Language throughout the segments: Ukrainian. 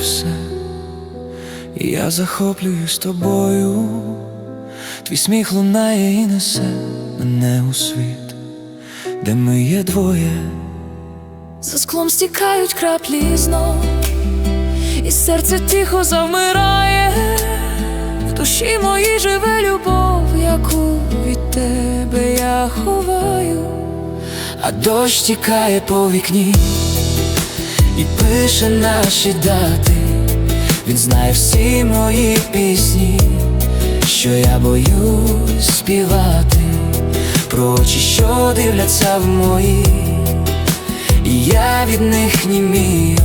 все, і я захоплююсь тобою, твій сміх лунає і несе мене у світ, де ми є двоє. За склом стікають краплі знов, і серце тихо завмирає, в душі моїй живе любов, яку від тебе я ховаю. А дощ тікає по вікні і пише наші дати. Він знає всі мої пісні, що я боюсь співати, про очі, що дивляться в мої, і я від них німію,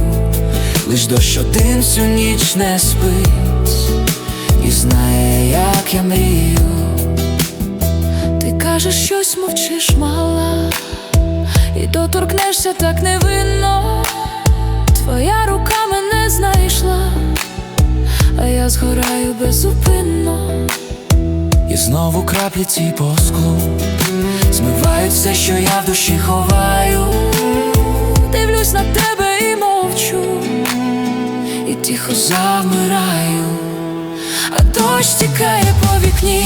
лиш дощ один всю ніч не спить, і знає, як я мрію. Ти кажеш, щось мовчиш, мала, і доторкнешся так невинно. Твоя рука мене знайшла, а я згораю безупинно. І знову краплі ці по склу. Змивають все, що я в душі ховаю. Дивлюсь на тебе і мовчу, і тихо Замираю, а дощ тікає по вікні.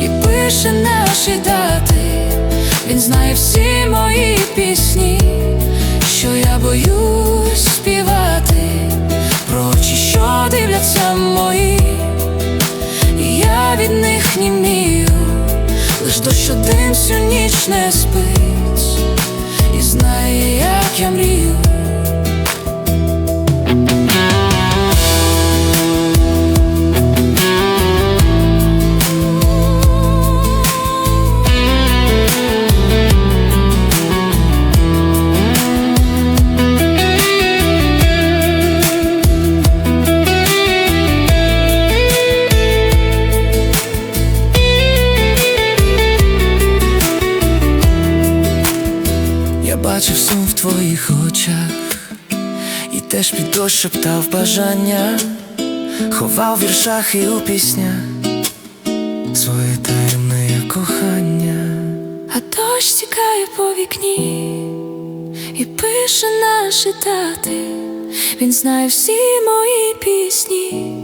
І пише наші дати. Він знає всі мої пісні, мої, я від них німію, лиш дощ один всю ніч не спить, твоїх очах, і теж під дощ шептав бажання, ховав в віршах і у піснях своє таємне кохання. А дощ тікає по вікні і пише наші дати. Він знає всі мої пісні,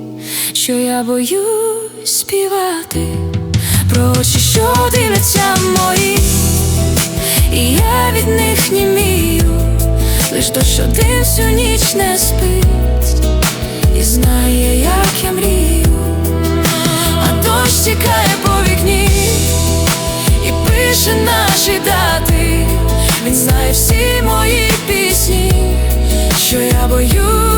що я боюсь співати, про очі, що дивляться мої, і я від них що, що то всю ніч не спить і знає, як я мрію, а дощ тікає по вікні і пише наші дати. Він знає всі мої пісні, що я боюсь.